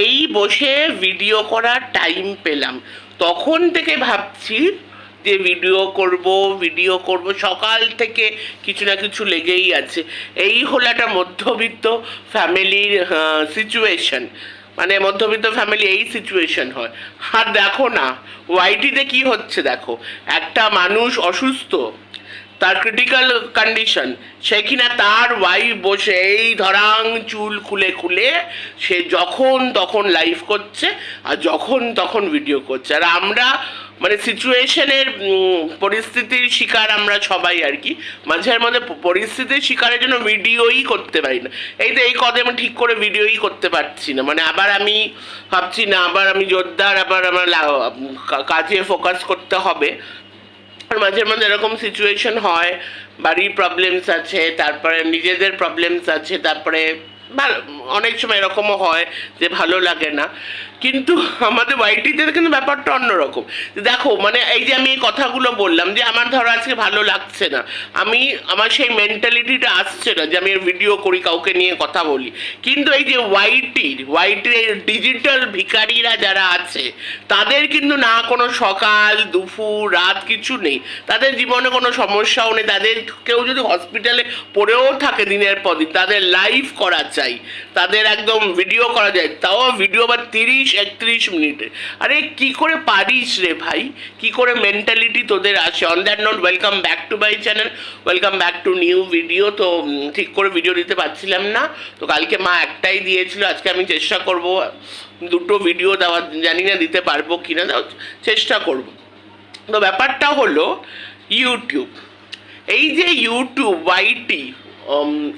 এই বসে ভিডিও করার টাইম পেলাম। তখন থেকে ভাবছি যে ভিডিও করব ভিডিও করব, সকাল থেকে কিছু না কিছু লেগেই আছে। এই হলো একটা মধ্যবিত্ত ফ্যামিলির সিচুয়েশন মানে মধ্যবিত্ত ফ্যামিলি এই সিচুয়েশন হয়। আর দেখো না ওয়াইটিতে কি হচ্ছে দেখো? একটা মানুষ অসুস্থ তার ক্রিটিক্যাল কন্ডিশন সে কিনা তার ওয়াইফ বসে এই ধরাং চুল খুলে খুলে সে যখন তখন লাইভ করছে আর যখন তখন ভিডিও করছে। আর আমরা মানে সিচুয়েশনের পরিস্থিতির শিকার আমরা সবাই আর কি। মাঝের মধ্যে পরিস্থিতির শিকারের জন্য ভিডিওই করতে পারি না। এই তো এই কদে আমি ঠিক করে ভিডিওই করতে পারছি না। মানে আবার আমি ভাবছি না, আবার আমি জোরদার, আবার আমার কাজে ফোকাস করতে হবে। মাঝে মাঝে এরকম সিচুয়েশন হয়, বাড়ির প্রবলেমস আছে, তারপরে নিজেদের প্রবলেমস আছে, তারপরে ভালো, অনেক সময় এরকমও হয় যে ভালো লাগে না। কিন্তু আমাদের ওয়াইটিতে কিন্তু ব্যাপারটা অন্যরকম। দেখো মানে এই যে আমি এই কথাগুলো বললাম যে আমার ধরো আজকে ভালো লাগছে না, আমি, আমার সেই মেন্টালিটিটা আসছে না যে আমি ভিডিও করি, কাউকে নিয়ে কথা বলি। কিন্তু এই যে ওয়াইটির ওয়াইটির ডিজিটাল ভিখারিরা যারা আছে, তাদের কিন্তু না কোনো সকাল, দুপুর, রাত কিছু নেই। তাদের জীবনে কোনো সমস্যাও নেই। তাদের কেউ যদি হসপিটালে পড়েও থাকে দিনের পর দিন, তাদের লাইভ করা চাই। তাদের একদম ভিডিও করা যায়। তাও ভিডিও বা তিরিশ একত্রিশ মিনিটে। আরে কি করে পারিস রে ভাই? কি করে মেন্টালিটি তোদের আছে on that note welcome back to my channel welcome back to new video তো ঠিক করে ভিডিও দিতে পারছিলাম না। তো কালকে মা একটাই দিয়েছিল, আজকে আমি চেষ্টা করব, দুটো ভিডিও দেওয়া জানি না দিতে পারব কিনা দাও চেষ্টা করব। তো ব্যাপারটা হলো ইউটিউব এই যে ইউটিউব ওয়াইটি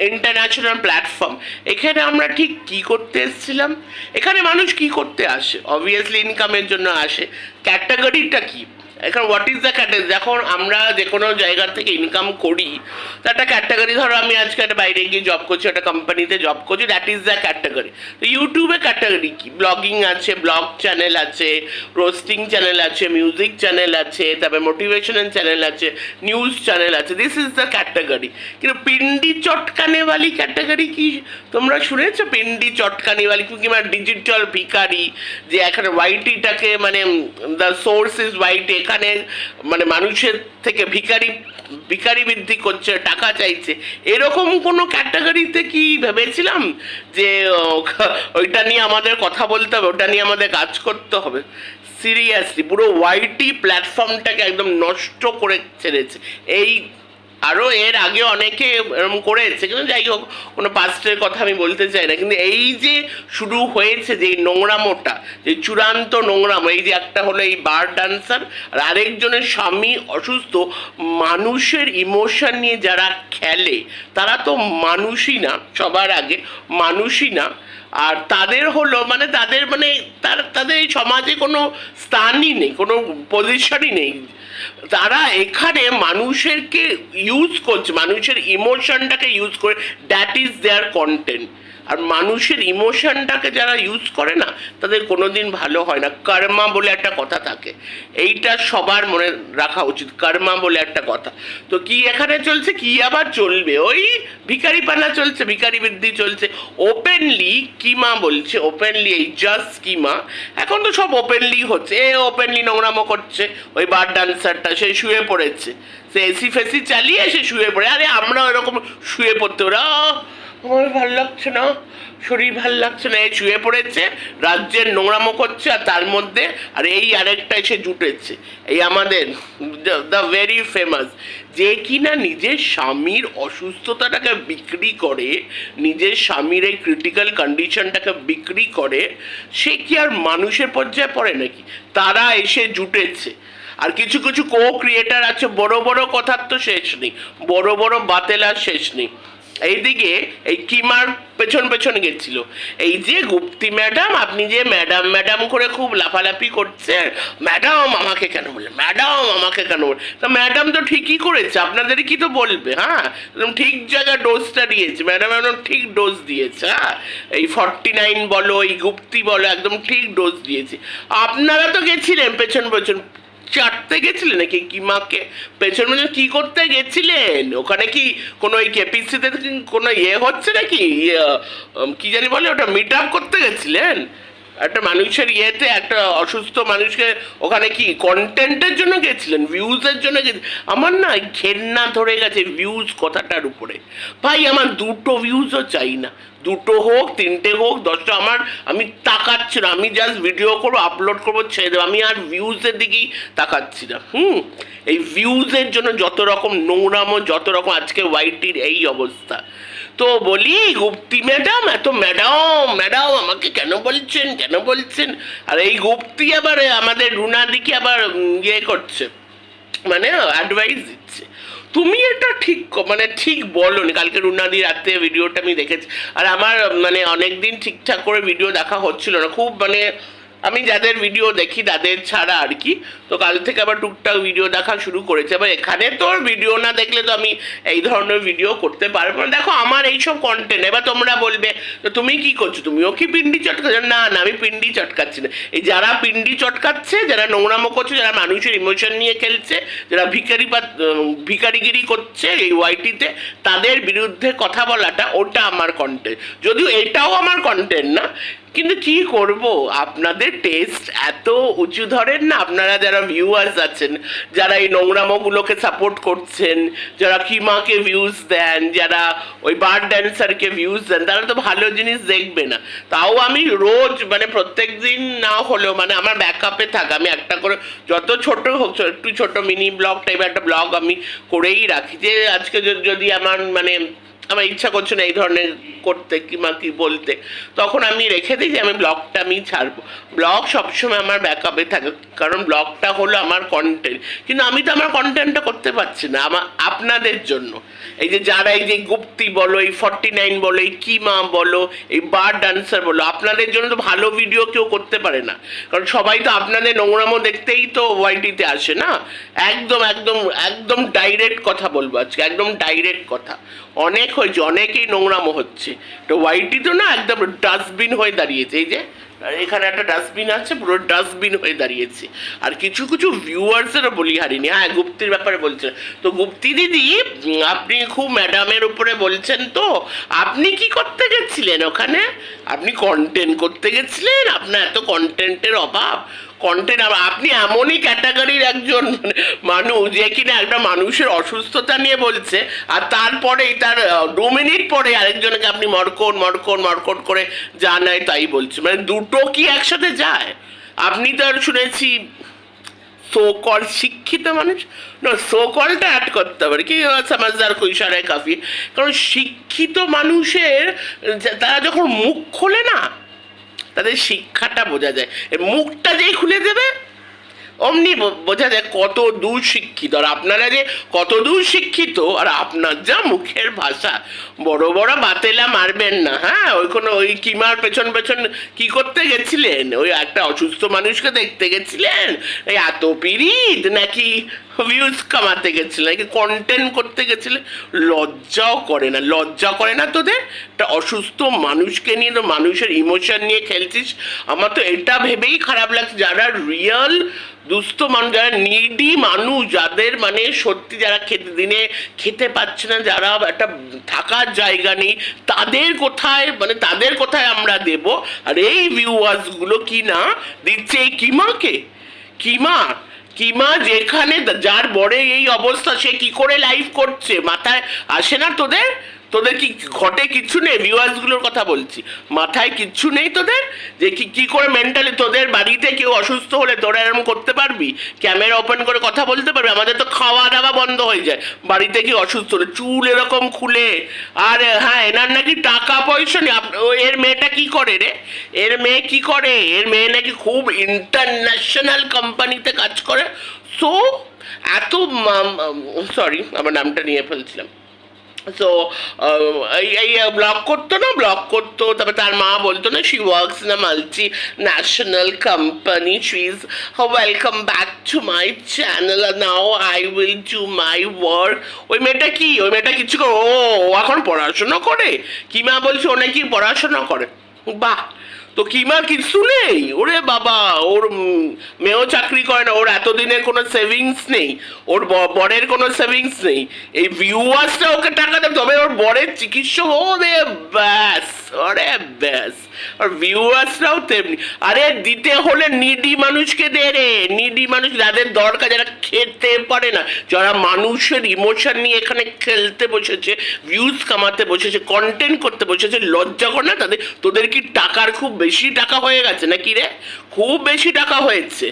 ইন্টারন্যাশনাল প্ল্যাটফর্ম এখানে আমরা ঠিক কি করতে এসেছিলাম? এখানে মানুষ কি করতে আসে? অবভিয়াসলি ইনকামের জন্য আসে। ক্যাটাগরিটা কি? এখন হোয়াট ইজ দ্য ক্যাটাগরি যখন আমরা যে কোনো জায়গা থেকে ইনকাম করি তো একটা ক্যাটাগরি ধরো, আমি আজকে একটা বাইরে গিয়ে জব করছি, একটা কোম্পানিতে জব করছি দ্যাট ইজ দ্য ক্যাটাগরি তো ইউটিউবে ক্যাটাগরি কি? ব্লগিং আছে ব্লগ চ্যানেল আছে রোস্টিং চ্যানেল আছে মিউজিক চ্যানেল আছে, তারপরে মোটিভেশনাল চ্যানেল আছে নিউজ চ্যানেল আছে দিস ইজ দ্য ক্যাটাগরি কিন্তু পিন্ডি চটকানেওয়ালি ক্যাটাগরি কি? তোমরা শুনেছো পিন্ডি চটকানেওয়ালি কিংবা ডিজিটাল ভিকারি যে এখানে ওয়াইটিটাকে মানে দ্য সোর্স ইজ ওয়াইটি এখানে মানে মানুষের থেকে ভিকারি ভিকারি বৃদ্ধি করছে, টাকা চাইছে। এরকম কোনো ক্যাটাগরিতে কি ভেবেছিলাম যে ওইটা নিয়ে আমাদের কথা বলতে হবে, ওটা নিয়ে আমাদের কাজ করতে হবে? সিরিয়াসলি পুরো ওয়াইটি প্ল্যাটফর্মটাকে একদম নষ্ট করে ছেড়েছে। এই আরও এর আগে অনেকে এরকম করেছে, কিন্তু যাই হোক, কোনো পাস্টের কথা আমি বলতে চাই না। কিন্তু এই যে শুরু হয়েছে যে নোংরামোটা, যে চূড়ান্ত নোংরাম, এই যে একটা হলো এই বার ডান্সার আর আরেকজনের স্বামী অসুস্থ, মানুষের ইমোশন নিয়ে যারা খেলে, তারা তো মানুষই না, সবার আগে মানুষই না। আর তাদের হলো মানে তাদের মানে তার, তাদের এই সমাজে কোনো স্থানই নেই, কোনো পজিশনই নেই। তারা এখানে মানুষেরকে ইউজ করছে, মানুষের ইমোশনটাকে ইউজ করে দ্যাট ইজ দেয়ার কন্টেন্ট আর মানুষের ইমোশনটাকে যারা ইউজ করে না, তাদের কোনোদিন ভালো হয় না। কর্মা বলে একটা কথা থাকে। এইটা সবার মনে রাখা উচিত কর্মা বলে একটা কথা। তো কি এখানে চলছে, কি আবার চলবে? ওই ভিখারি পানা চলছে ভিখারি বৃদ্ধি চলছে। ওপেনলি কিমা বলছে ওপেনলি এই জাস্ট স্কিমা। এখন তো সব ওপেনলি হচ্ছে। এ ওপেনলি নোংরামো করছে। ওই বার ডান্সারটা, সে শুয়ে পড়েছে। সে এসি ফেসি চালিয়ে সে শুয়ে পড়ে। আরে আমরাও এরকম শুয়ে পড়তে, ওরা আমার ভালো লাগছে না, শরীর ভালো লাগছে না এই শুয়ে পড়েছে, রাজ্যের নোংরামো করছে আর তার মধ্যে, আর এই আরেকটা এসে জুটেছে। এই আমাদের দ্য ভেরি ফেমাস যে কিনা নিজের স্বামীর অসুস্থতাটাকে বিক্রি করে, নিজের স্বামীর এই ক্রিটিক্যাল কন্ডিশনটাকে বিক্রি করে, সে কি আর মানুষের পর্যায়ে পড়ে নাকি? তারা এসে জুটেছে। আর কিছু কিছু কো ক্রিয়েটার আছে, বড় বড় কথার তো শেষ নেই, বড় বড় বাতেলার শেষ নেই। এইদিকে এই কিমার পেছন পেছন গেছিল। এই যে গুপ্তি ম্যাডাম, আপনি যে ম্যাডাম ম্যাডাম করে খুব লাফালাফি করছেন, ম্যাডাম আমাকে কেন বলে ম্যাডাম আমাকে কেন বলে তা ম্যাডাম তো ঠিকই করেছে আপনাদের কি তো বলবে হ্যাঁ? একদম ঠিক জায়গায় ডোজটা দিয়েছে, ম্যাডাম একদম ঠিক ডোজ দিয়েছে হ্যাঁ? এই ফর্টি নাইন বলো, এই গুপ্তি বলো, একদম ঠিক ডোজ দিয়েছে। আপনারা তো গেছিলেন পেছন পেছন চাটতে গেছিলেন নাকি? কিমাকে পেছন পেছন কি করতে গেছিলেন? ওখানে কি কোনো ওই কেপিসিতে কোনো ইয়ে হচ্ছে নাকি? ইয়ে, কি জানি বলে ওটা মিট আপ করতে গেছিলেন? একটা মানুষের ইয়েতে একটা অসুস্থ মানুষকে ওখানে কি কন্টেন্টের জন্য গেছিলেন? ভিউজের জন্য গেছিলেন আমার না ঘেন্না ধরে গেছে ভিউজ কথাটার উপরে। ভাই আমার দুটো ভিউজও চাই না। দুটো হোক, তিনটে হোক, দশটা, আমার, আমি তাকাচ্ছি না। আমি জাস্ট ভিডিও করব আপলোড করব, ছেড়ে দেবো। আমি আর ভিউজের দিকেই তাকাচ্ছি না। হুম? এই ভিউজের জন্য যত রকম নোংরামো, যত রকম আজকে ওয়াইটির এই অবস্থা। তো বলি, গুপ্তি ম্যাডাম এত ম্যাডাম ম্যাডাম আমাকে কেন বলছেন কেন বলছেন? আর এই গুপ্তি আবার আমাদের রুনাদিকে আবার ইয়ে করছে। মানে অ্যাডভাইস দিচ্ছে। তুমি এটা ঠিক মানে ঠিক বলো নি কালকে রুনাদি রাতে ভিডিওটা আমি দেখেছি। আর আমার মানে অনেকদিন ঠিকঠাক করে ভিডিও দেখা হচ্ছিল না। খুব মানে আমি যাদের ভিডিও দেখি, তাদের ছাড়া আর কি। তো কাল থেকে আবার টুকটাক ভিডিও দেখা শুরু করেছে। এবার এখানে তোর ভিডিও না দেখলে তো আমি এই ধরনের ভিডিও করতে পারব না। দেখো, আমার এইসব কন্টেন্ট এবার তোমরা বলবে, তো তুমি কি করছ? তুমিও কি পিন্ডি চটকাচ্ছ? না না, আমি পিন্ডি চটকাচ্ছি না। এই যারা পিন্ডি চটকাচ্ছে, যারা নোংরামো করছে, যারা মানুষের ইমোশন নিয়ে খেলছে, যারা ভিখারি বা ভিকারিগিরি করছে এই ওয়াইটিতে তাদের বিরুদ্ধে কথা বলাটা ওটা আমার কন্টেন্ট যদিও এটাও আমার কন্টেন্ট না কিন্তু কি করব? আপনাদের টেস্ট এত উঁচু ধরেন না? আপনারা যারা ভিউয়ার্স আছেন, যারা এই নোংরামোগুলোকে সাপোর্ট করছেন, যারা কিমাকে ভিউজ দেন, যারা ওই বার ড্যান্সারকে ভিউজ দেন, তারা তো ভালো জিনিস দেখবে না। তাও আমি রোজ মানে প্রত্যেক দিন না হলেও মানে আমার ব্যাকআপে থাকা, আমি একটা করে যত ছোট হোক, একটু ছোট মিনি ব্লগ টাইপের একটা ব্লগ আমি করেই রাখি। যে আজকে যদি আমার মানে আমার ইচ্ছা করছে না এই ধরনের করতে কিংবা কি বলতে। তখন আমি রেখে দিই যে আমি ব্লগটা আমি ছাড়বো। ব্লগ সবসময় আমার ব্যাকআপে থাকে, কারণ ব্লগটা হলো আমার কন্টেন্ট কিন্তু আমি তো আমার কন্টেন্টটা করতে পারছি না আমার আপনাদের জন্য। এই যে যারা এই যে গুপ্তি বলো, এই ফর্টি নাইন বলো, এই কিমা বলো, এই বার ডান্সার বলো, আপনাদের জন্য তো ভালো ভিডিও কেউ করতে পারে না। কারণ সবাই তো আপনাদের নোংরামো দেখতেই তো ওয়াইটিতে আসে না? একদম একদম একদম ডাইরেক্ট কথা বলব আজকে, একদম ডাইরেক্ট কথা। অনেক হয়েছে, অনেকেই নোংরামো হচ্ছে। তো ওয়াইটি তো না একদম ডাস্টবিন হয়ে দাঁড়িয়েছে, এই যে এখানে একটা ডাস্টবিন আছে, পুরো ডাস্টবিন হয়ে দাঁড়িয়েছে। আর কিছু কিছু ভিউয়ার্সেরও বলি, হারিনি হ্যাঁ গুপ্তির ব্যাপারে বলছেন তো গুপ্তি দিদি আপনি খুব ম্যাডামের উপরে বলছেন তো, আপনি কি করতে গেছিলেন ওখানে? আপনি কন্টেন্ট করতে গেছিলেন? আপনার এত কন্টেন্টের অভাব। কন্টেন্ট আপনি এমনই ক্যাটাগরির একজন মানে মানুষ যে কিনা একটা মানুষের অসুস্থতা নিয়ে বলছে, আর তারপরেই তার দু মিনিট পরে আরেকজনকে আপনি মরকট মরকট মরকট করে যা নাই তাই বলছে। মানে দুটো কি একসাথে যায়? আপনি তো আর শুনেছি সোকল শিক্ষিত মানুষ? না সোকলটা অ্যাড করতে হবে। কি সমাজদার কৈশারায় কাফি কারণ শিক্ষিত মানুষের তারা যখন মুখ খোলে না তাদের শিক্ষাটা বোঝা যায় মুখটা যেই খুলে দেবে, অমনি বোঝা যায় কত দূর শিক্ষিত। আর আপনারা যে কত দূর শিক্ষিত, আর আপনার যা মুখের ভাষা, বড় বড় বাতেলা মারবেন না হ্যাঁ? ওই কোনো ওই কিমার পেছন পেছন কি করতে গেছিলেন? ওই একটা অসুস্থ মানুষকে দেখতে গেছিলেন? এই এত পিরিত নাকি ভিউজ কামাতে গেছিলেন নাকি কন্টেন্ট করতে গেছিলেন লজ্জাও করে না, লজ্জা করে না তোদের? একটা অসুস্থ মানুষকে নিয়ে, তো মানুষের ইমোশন নিয়ে খেলছিস? আমার তো এটা ভেবেই খারাপ লাগছে, যারা রিয়েল দুস্থ মানুষ, যারা নিডি মানুষ, যাদের মানে সত্যি যারা খেতে দিনে খেতে পাচ্ছে না, যারা একটা থাকার জায়গা নেই, তাদের কোথায় মানে তাদের কোথায় আমরা দেব? আর এই ভিউয়ার্সগুলো কি না দিচ্ছে এই কিমাকে? কিমা? কিমা যেখানে, যার বড়ে এই অবস্থা, সে কি করে লাইভ করছে? মাথায় আসে না তোদের? তোদের কি ঘটে কিচ্ছু নেই? ভিউয়ার্সগুলোর কথা বলছি। মাথায় কিচ্ছু নেই তোদের? যে কি কি করে মেন্টালি তোদের বাড়িতে কেউ অসুস্থ হলে তোরা এরকম করতে পারবি? ক্যামেরা ওপেন করে কথা বলতে পারবি? আমাদের তো খাওয়া দাওয়া বন্ধ হয়ে যায়। বাড়িতে কি অসুস্থ হলে চুল এরকম খুলে। আর হ্যাঁ এনার নাকি টাকা পয়সা নেই। এর মেয়েটা কি করে রে? এর মেয়ে কি করে? এর মেয়ে নাকি খুব ইন্টারন্যাশনাল কোম্পানিতে কাজ করে। সো এত সরি আমার নামটা নিয়ে ফেলছিলাম। সো এই ব্লগ করতো না ব্লগ করতো। তারপরে তার মা বলতো না শি ওয়ার্কস না multinational company she is welcome back to my channel now I will do my work ওই মেয়েটা কি? ওই মেয়েটা কিছু ও এখন পড়াশোনা করে? কি মা বলছে? ও নাকি পড়াশোনা করে? বাহ! তো কিমা কিছু নেই? ওরে বাবা, ওর মেয়েও চাকরি করে না, ওর এতদিনের কোনো সেভিংস নেই, ওর বরের কোনো সেভিংস নেই। এই ভিউয়ার্সটা ওকে টাকা দেবে, তবে ওর বরের চিকিৎসা ওরে ব্যাস ওরে ব্যাস। আর ভিউয়ার্সরাও তেমনি। আরে দিতে হলে নিডি মানুষকে দে রে নিডি মানুষ, যাদের দরকার, যারা খেতে পারে না, যারা মানুষের ইমোশন নিয়ে এখানে খেলতে বসেছে ভিউজ কামাতে বসেছে কন্টেন্ট করতে বসেছে, লজ্জা করে না তাদের, তোদের কি টাকার খুব বেশি টাকা হয়ে গেছে নাকি রে? খুব বেশি টাকা হয়েছে।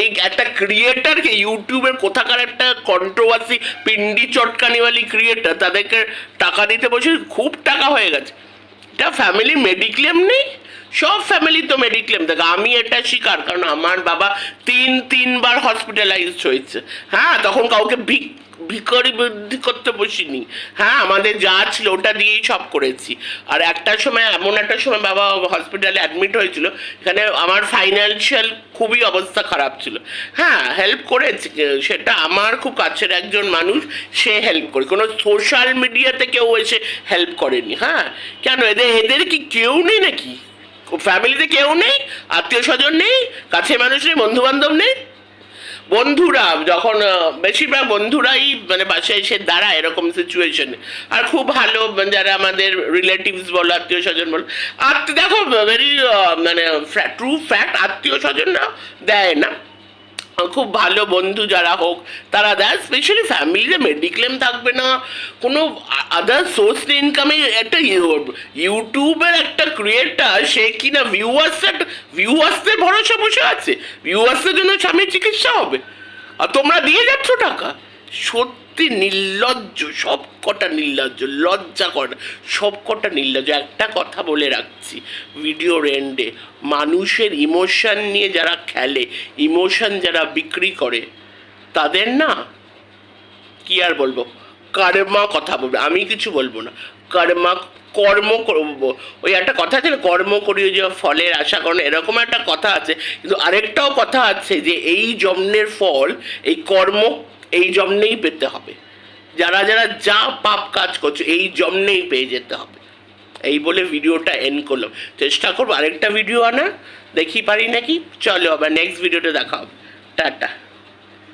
এই একটা ক্রিয়েটারকে ইউটিউবের কোথাকার একটা কন্ট্রোভার্সি পিন্ডি চটকানিওয়ালি ক্রিয়েটার তাদেরকে টাকা দিতে বসে খুব টাকা হয়ে গেছে। এটা ফ্যামিলি মেডিক্লেম নেই? সব ফ্যামিলি তো মেডিক্লেম থাকে আমি এটা স্বীকার, কারণ আমার বাবা তিন, তিনবার হসপিটালাইজড হয়েছে। হ্যাঁ তখন কাউকে ভিক ভিকারি বুদ্ধি করতে বসিনি। হ্যাঁ আমাদের যা ছিল ওটা দিয়েই সব করেছি। আর একটা সময়, এমন একটা সময় বাবা হসপিটালে অ্যাডমিট হয়েছিল, এখানে আমার ফাইন্যান্সিয়াল খুবই অবস্থা খারাপ ছিল। হ্যাঁ হেল্প করেছি, সেটা আমার খুব কাছের একজন মানুষ, সে হেল্প করে। কোনো সোশ্যাল মিডিয়াতে কেউ এসে হেল্প করেনি। হ্যাঁ কেন? এদের এদের কি কেউ নেই নাকি? ফ্যামিলিতে কেউ নেই আত্মীয় স্বজন নেই কাছে মানুষ নেই বন্ধু বান্ধব নেই। বন্ধুরা, যখন বেশিরভাগ বন্ধুরাই মানে বাসায় এসে দাঁড়ায় এরকম সিচুয়েশনে আর খুব ভালো, যারা আমাদের রিলেটিভস বলো আত্মীয় স্বজন বলো। আত্মীয়, দেখো ভেরি মানে ট্রু ফ্যাক্ট আত্মীয় স্বজনরা দেয় না। খুব ভালো বন্ধু যারা হোক, তারা দেয় স্পেশালি ফ্যামিলিতে মেডিক্লেম থাকবে না। কোনো আদার সোর্স ইনকামে একটা ইউ- ইউটিউবের একটা ক্রিয়েটার সে কি না ভিউয়ার্সের ভিউয়ার্সদের ভরসা বসে আছে। ভিউয়ার্সের জন্য স্বামীর চিকিৎসা হবে। আর তোমরা দিয়ে যাচ্ছ টাকা। সত্যি নির্লজ্জ সব কটা নির্লজ্জ, লজ্জা করে না সব কটা নির্লজ্জ। একটা কথা বলে রাখছি, ভিডিওর এন্ডে, মানুষের ইমোশন নিয়ে যারা খেলে, ইমোশন যারা বিক্রি করে, তাদের না, কি আর বলব, কর্মা কথা বলবে। আমি কিছু বলব না। কর্মা, কর্ম করব। ওই একটা কথা আছে না, কর্ম করিও যে ফলের আশা করেন এরকম একটা কথা আছে। কিন্তু আরেকটাও কথা আছে যে এই জন্মের ফল, এই কর্ম এই জন্মেই পেতে হবে। যারা যারা যা পাপ কাজ করছে, এই জন্মেই পেয়ে যেতে হবে। এই বলে ভিডিওটা এন্ড করলাম। চেষ্টা করব আরেকটা ভিডিও আনা দেখি পারি নাকি? চলো আবার নেক্সট ভিডিওটা দেখা হবে। টাটা।